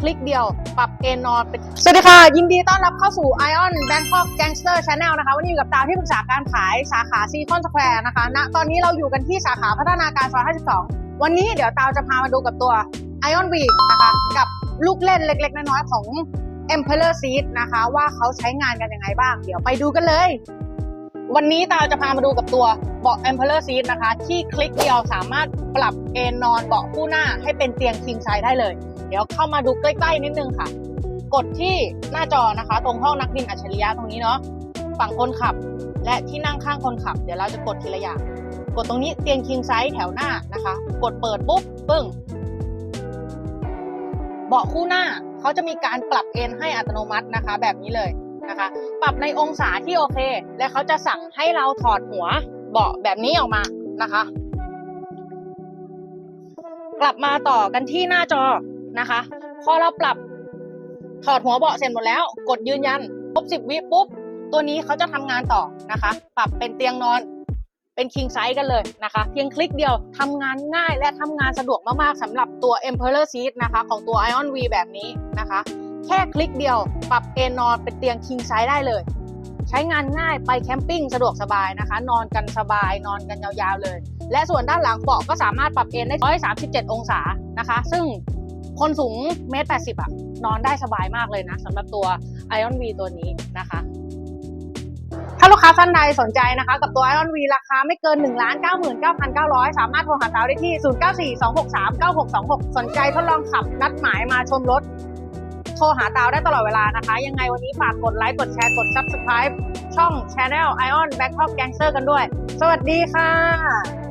คลิกเดียว ปรับเอนนอนเป็นสวัสดีค่ะ ยินดีต้อนรับเข้าสู่ Ion Bangkok Gangster Channel นะคะ วันนี้อยู่กับตาวที่ปรึกษาการขายสาขาซีคอนสแควร์นะคะณตอนนี้เราอยู่กันที่สาขาพัฒนาการซอย52 วันนี้เดี๋ยวตาวจะพามาดูกับตัว Ion V นะคะ กับลูกเล่นเล็กๆ น้อยๆ ของ Emperor Seed นะคะ ว่าเขาใช้งานกันยังไงบ้าง เดี๋ยวไปดูกันเลยวันนี้ตาวจะพามาดูกับตัวเบาะ Emperor Seat นะคะ ที่คลิกเดียวสามารถปรับเอนนอนเบาะคู่หน้าให้เป็นเตียง king size ได้เลยเดี๋ยวเข้ามาดูใกล้ ๆ นิดนึงค่ะ กดที่หน้าจอนะคะ ตรงห้องนักบินอัจฉริยะตรงนี้เนาะฝั่งคนขับ และที่นั่งข้างคนขับ เดี๋ยวเราจะกดทีละอย่าง กดตรงนี้เตียง king size แถวหน้านะคะ กดเปิดปุ๊บปึ้งเบาะคู่หน้าเขาจะมีการปรับเอนให้อัตโนมัตินะคะ แบบนี้เลยนะคะ ปรับในองศาที่โอเค และเขาจะสั่งให้เราถอดหัวเบาะแบบนี้ออกมานะคะ กลับมาต่อกันที่หน้าจอ นะคะ พอเราปรับถอดหัวเบาะเสร็จหมดแล้ว กดยืนยันครบสิบวิปุ๊บ ตัวนี้เขาจะทำงานต่อนะคะ ปรับเป็นเตียงนอนเป็นคิงไซส์กันเลยนะคะ เพียงคลิกเดียวทำงานง่ายและทำงานสะดวกมากๆสำหรับตัว Emperor Seat นะคะ ของตัว Ion V แบบนี้นะคะ แค่คลิกเดียวปรับเอนนอนเป็นเตียงคิงไซส์ได้เลย ใช้งานง่ายไปแคมปิ้งสะดวกสบายนะคะ นอนกันสบาย นอนกันยาวๆเลย และส่วนด้านหลังเบาะก็สามารถปรับเอนได้ 137 องศานะคะ ซึ่ง คนสูงเมตร80อะนอนได้สบายมากเลยนะสำหรับตัว Ion V ตัวนี้นะคะถ้าลูกค้าท่านใดสนใจนะคะ กับตัว Ion V ราคาไม่เกิน 1 9 9 9 9 0สามารถโทรหาเตาได้ที่ 0942639626 สนใจทดลองขับนัดหมายมาชมรถ โทรหาตาวได้ตลอดเวลานะคะ ยังไงวันนี้ฝากกดไลค์ กดแชร์ กด Subscribe ช่อง Channel Ion Bangkok Gangster กันด้วย สวัสดีค่ะ